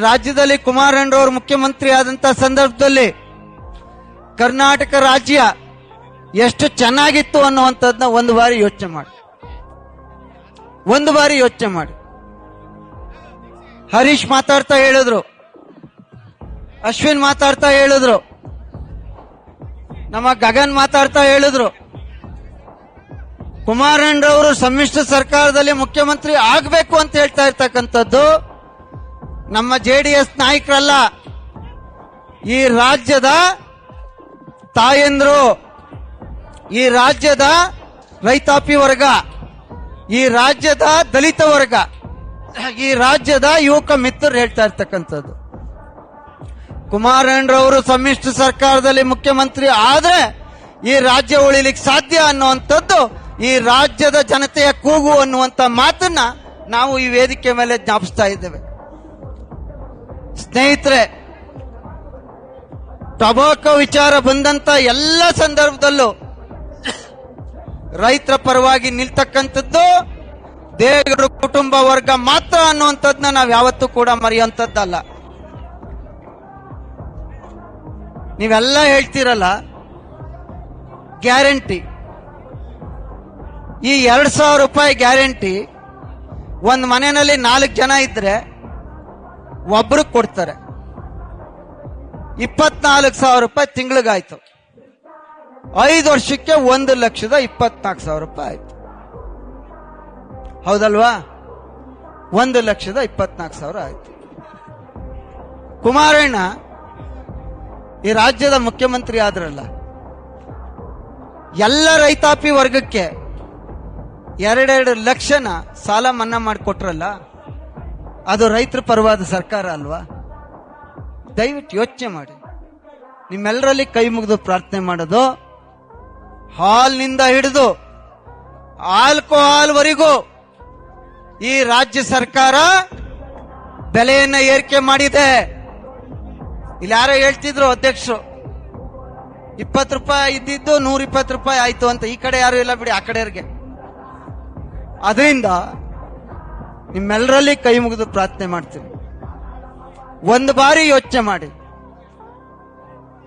ರಾಜ್ಯದಲ್ಲಿ ಕುಮಾರಣ್ಣರವರು ಮುಖ್ಯಮಂತ್ರಿ ಆದಂತ ಸಂದರ್ಭದಲ್ಲಿ ಕರ್ನಾಟಕ ರಾಜ್ಯ ಎಷ್ಟು ಚೆನ್ನಾಗಿತ್ತು ಅನ್ನುವಂಥದ್ದನ್ನ ಒಂದು ಬಾರಿ ಯೋಚನೆ ಮಾಡಿ. ಒಂದು ಬಾರಿ ಯೋಚನೆ ಮಾಡಿ. ಹರೀಶ್ ಮಾತಾಡ್ತಾ ಹೇಳಿದ್ರು. ಅಶ್ವಿನ್ ಮಾತಾಡ್ತಾ ಹೇಳಿದ್ರು. ನಮ್ಮ ಗಗನ್ ಮಾತಾಡ್ತಾ ಹೇಳಿದ್ರು. ಕುಮಾರಣ್ಣರವರು ಸಮ್ಮಿಶ್ರ ಸರ್ಕಾರದಲ್ಲಿ ಮುಖ್ಯಮಂತ್ರಿ ಆಗಬೇಕು ಅಂತ ಹೇಳ್ತಾ ಇರ್ತಕ್ಕಂಥದ್ದು ನಮ್ಮ ಜೆ ಡಿ ಎಸ್ ನಾಯಕರಲ್ಲ, ಈ ರಾಜ್ಯದ ತಾಯಂದ್ರು, ಈ ರಾಜ್ಯದ ರೈತಾಪಿ ವರ್ಗ, ಈ ರಾಜ್ಯದ ದಲಿತ ವರ್ಗ, ಈ ರಾಜ್ಯದ ಯುವಕ ಮಿತ್ರರು ಹೇಳ್ತಾ ಇರ್ತಕ್ಕಂಥದ್ದು. ಕುಮಾರಣ್ಣರವರು ಸಮ್ಮಿಶ್ರ ಸರ್ಕಾರದಲ್ಲಿ ಮುಖ್ಯಮಂತ್ರಿ ಆದ್ರೆ ಈ ರಾಜ್ಯ ಉಳಿಲಿಕ್ಕೆ ಸಾಧ್ಯ ಅನ್ನುವಂಥದ್ದು, ಈ ರಾಜ್ಯದ ಜನತೆಯ ಕೂಗು ಅನ್ನುವಂತ ಮಾತನ್ನ ನಾವು ಈ ವೇದಿಕೆ ಮೇಲೆ ಜ್ಞಾಪಿಸ್ತಾ ಇದ್ದೇವೆ. ಸ್ನೇಹಿತರೆ ಟೊಬಾಕೋ ವಿಚಾರ ಬಂದಂತ ಎಲ್ಲ ಸಂದರ್ಭದಲ್ಲೂ ರೈತರ ಪರವಾಗಿ ನಿಲ್ತಕ್ಕಂಥದ್ದು ದೇವರು ಕುಟುಂಬ ವರ್ಗ ಮಾತ್ರ ಅನ್ನುವಂಥದ್ದನ್ನ ನಾವು ಯಾವತ್ತೂ ಕೂಡ ಮರೆಯುವಂಥದ್ದಲ್ಲ. ನೀವೆಲ್ಲ ಹೇಳ್ತೀರಲ್ಲ, ಗ್ಯಾರಂಟಿ. ಈ ಎರಡ್ ಸಾವಿರ ರೂಪಾಯಿ ಗ್ಯಾರಂಟಿ, ಒಂದು ಮನೆಯಲ್ಲಿ ನಾಲ್ಕು ಜನ ಇದ್ರೆ ಒಬ್ರಿಗೆ ಕೊಡ್ತಾರೆ. ಇಪ್ಪತ್ನಾಲ್ಕು ಸಾವಿರ ರೂಪಾಯಿ ತಿಂಗಳಿಗಾಯ್ತು. ಐದು ವರ್ಷಕ್ಕೆ ಒಂದು ಲಕ್ಷದ ಇಪ್ಪತ್ನಾಲ್ಕು ಸಾವಿರ ರೂಪಾಯಿ ಆಯ್ತು. ಹೌದಲ್ವಾ? ಒಂದು ಲಕ್ಷದ ಇಪ್ಪತ್ನಾಲ್ಕು ಸಾವಿರ ಆಯ್ತು. ಕುಮಾರಣ್ಣ, ಈ ರಾಜ್ಯದ ಮುಖ್ಯಮಂತ್ರಿ ಆದ್ರಲ್ಲ, ಎಲ್ಲ ರೈತಾಪಿ ವರ್ಗಕ್ಕೆ ಎರಡೆರಡು ಲಕ್ಷನ ಸಾಲ ಮನ್ನಾ ಮಾಡಿಕೊಟ್ರಲ್ಲ ಅದು ರೈತರ ಪರವಾದ ಸರ್ಕಾರ ಅಲ್ವಾ? ದಯವಿಟ್ಟು ಯೋಚನೆ ಮಾಡಿ. ನಿಮ್ಮೆಲ್ಲರಲ್ಲಿ ಕೈ ಮುಗಿದು ಪ್ರಾರ್ಥನೆ ಮಾಡೋದು, ಹಾಲ್ನಿಂದ ಹಿಡಿದು ಆಲ್ಕೋಹಾಲ್ವರೆಗೂ ಈ ರಾಜ್ಯ ಸರ್ಕಾರ ಬೆಲೆಯನ್ನ ಏರಿಕೆ ಮಾಡಿದೆ. ಇಲ್ಲಿ ಯಾರೋ ಹೇಳ್ತಿದ್ರು ಅಧ್ಯಕ್ಷರು, ಇಪ್ಪತ್ತು ರೂಪಾಯಿ ಇದ್ದಿದ್ದು ನೂರ ಇಪ್ಪತ್ತು ರೂಪಾಯಿ ಆಯ್ತು ಅಂತ. ಈ ಕಡೆ ಯಾರು ಇಲ್ಲ ಬಿಡಿ, ಆ ಕಡೆಯವ್ರಿಗೆ. ಅದರಿಂದ ನಿಮ್ಮೆಲ್ಲರಲ್ಲಿ ಕೈ ಮುಗಿದು ಪ್ರಾರ್ಥನೆ ಮಾಡ್ತೀನಿ. ಒಂದು ಬಾರಿ ಯೋಚನೆ ಮಾಡಿ.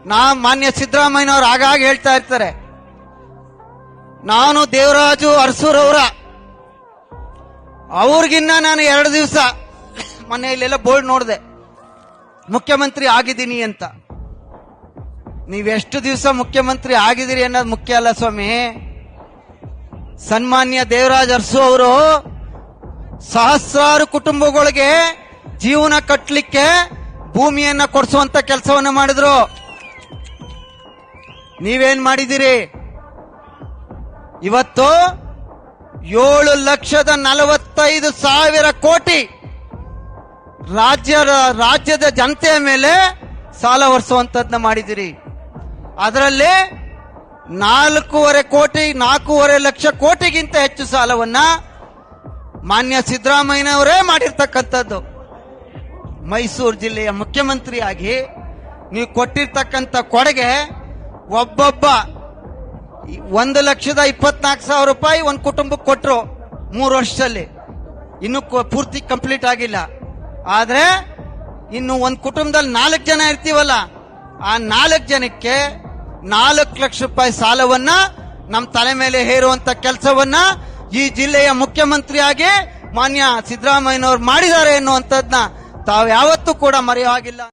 ನಾ ಮಾನ್ಯ ಸಿದ್ದರಾಮಯ್ಯನವರು ಆಗಾಗ ಹೇಳ್ತಾ ಇರ್ತಾರೆ. ನಾನು ದೇವರಾಜು ಅರಸೂರವರ. ಅವ್ರಿಗಿನ್ನ ನಾನು ಎರಡು ದಿವಸ ಮನೆಯಲ್ಲೆಲ್ಲ ಬೋರ್ಡ್ ನೋಡಿದೆ. ಮುಖ್ಯಮಂತ್ರಿ ಆಗಿದ್ದೀನಿ ಅಂತ. ನೀವೆಷ್ಟು ದಿವಸ ಮುಖ್ಯಮಂತ್ರಿ ಆಗಿದ್ದೀರಿ ಅನ್ನೋದು ಮುಖ್ಯ ಅಲ್ಲ ಸ್ವಾಮಿ. ಸನ್ಮಾನ್ಯ ದೇವರಾಜ್ ಅರಸು ಅವರು ಸಹಸ್ರಾರು ಕುಟುಂಬಗಳಿಗೆ ಜೀವನ ಕಟ್ಟಲಿಕ್ಕೆ ಭೂಮಿಯನ್ನ ಕೊಡಿಸುವಂತ ಕೆಲಸವನ್ನ ಮಾಡಿದ್ರು. ನೀವೇನ್ ಮಾಡಿದಿರಿ ಇವತ್ತು ಏಳು ಲಕ್ಷದ ನಲವತ್ತೈದು ಸಾವಿರ ಕೋಟಿ ರಾಜ್ಯ ರಾಜ್ಯದ ಜನತೆಯ ಮೇಲೆ ಸಾಲ ಹೊರಿಸುವಂತದ್ನ ಮಾಡಿದಿರಿ ಅದರಲ್ಲಿ ನಾಲ್ಕೂವರೆ ಕೋಟಿ, ನಾಲ್ಕೂವರೆ ಲಕ್ಷ ಕೋಟಿಗಿಂತ ಹೆಚ್ಚು ಸಾಲವನ್ನ ಮಾನ್ಯ ಸಿದ್ದರಾಮಯ್ಯನವರೇ ಮಾಡಿರ್ತಕ್ಕಂಥದ್ದು. ಮೈಸೂರು ಜಿಲ್ಲೆಯ ಮುಖ್ಯಮಂತ್ರಿಯಾಗಿ ನೀವು ಕೊಟ್ಟಿರ್ತಕ್ಕಂಥ ಕೊಡುಗೆ ಒಬ್ಬೊಬ್ಬ ಒಂದು ಲಕ್ಷದ ಇಪ್ಪತ್ನಾಲ್ಕು ಸಾವಿರ ರೂಪಾಯಿ ಒಂದು ಕುಟುಂಬಕ್ಕೆ ಕೊಟ್ಟರು ಮೂರು ವರ್ಷದಲ್ಲಿ. ಇನ್ನೂ ಪೂರ್ತಿ ಕಂಪ್ಲೀಟ್ ಆಗಿಲ್ಲ. ಆದರೆ ಇನ್ನು ಒಂದು ಕುಟುಂಬದಲ್ಲಿ ನಾಲ್ಕು ಜನ ಇರ್ತೀವಲ್ಲ, ಆ ನಾಲ್ಕು ಜನಕ್ಕೆ ನಾಲ್ಕು ಲಕ್ಷ ರೂಪಾಯಿ ಸಾಲವನ್ನ ನಮ್ಮ ತಲೆ ಮೇಲೆ ಹೇರುವಂತ ಕೆಲಸವನ್ನ ಈ ಜಿಲ್ಲೆಯ ಮುಖ್ಯಮಂತ್ರಿಯಾಗಿ ಮಾನ್ಯ ಸಿದ್ದರಾಮಯ್ಯನವರು ಮಾಡಿದ್ದಾರೆ ಎನ್ನುವಂಥದ್ದನ್ನ ತಾವು ಯಾವತ್ತೂ ಕೂಡ ಮರೆಯುವಾಗಿಲ್ಲ